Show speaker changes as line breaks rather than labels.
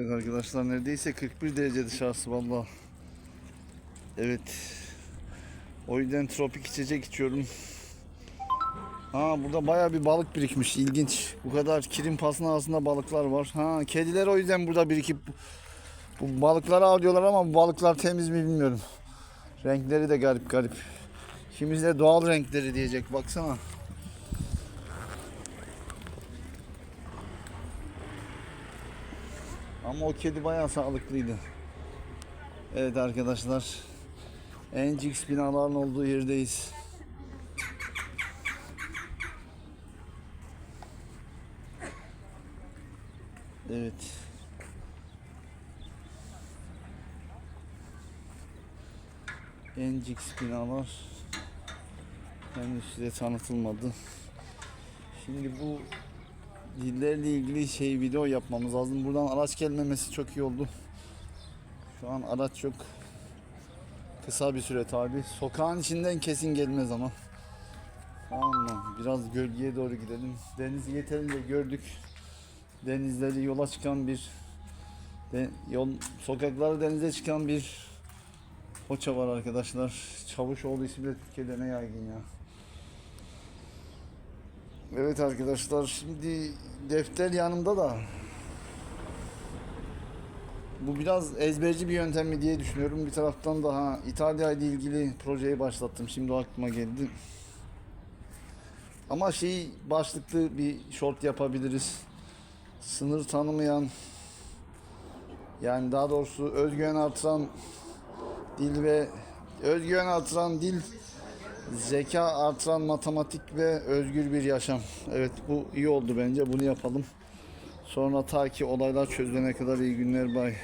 Evet arkadaşlar neredeyse 41 derece dışarısı valla. Evet. O yüzden tropik içecek içiyorum. Ha burada baya bir balık birikmiş. ilginç. Bu kadar kirin pasın ağzında balıklar var. Ha kediler o yüzden burada birikip bu balıkları avlıyorlar ama bu balıklar temiz mi bilmiyorum. Renkleri de garip garip. Kimisi de doğal renkleri diyecek baksana. Ama o kedi bayağı sağlıklıydı. Evet arkadaşlar. NGX binaların olduğu yerdeyiz. Evet. NGX binalar henüz size tanıtılmadı. Şimdi bu dillerle ilgili şey video yapmamız lazım. Buradan araç gelmemesi çok iyi oldu. Şu an araç çok kısa bir süre tabi. Sokağın içinden kesin gelmez ama. Tamam mı? Biraz gölgeye doğru gidelim. Denizi yeterince gördük. Denizleri yola çıkan bir de, yol sokakları denize çıkan bir Foça var arkadaşlar. Çavuşoğlu ismi de Türkiye'de ne yaygın ya. Evet arkadaşlar şimdi defter yanımda da bu biraz ezberci bir yöntem mi diye düşünüyorum. Bir taraftan da ha İtalya ile ilgili projeyi başlattım. Şimdi aklıma geldi. Ama şey başlıklı bir short yapabiliriz. Sınır tanımayan yani daha doğrusu özgüven artıran dil ve özgüven artıran dil Zeka artıran matematik ve özgür bir yaşam. Evet bu iyi oldu bence. Bunu yapalım. Sonra ta ki olaylar çözülene kadar iyi günler bay.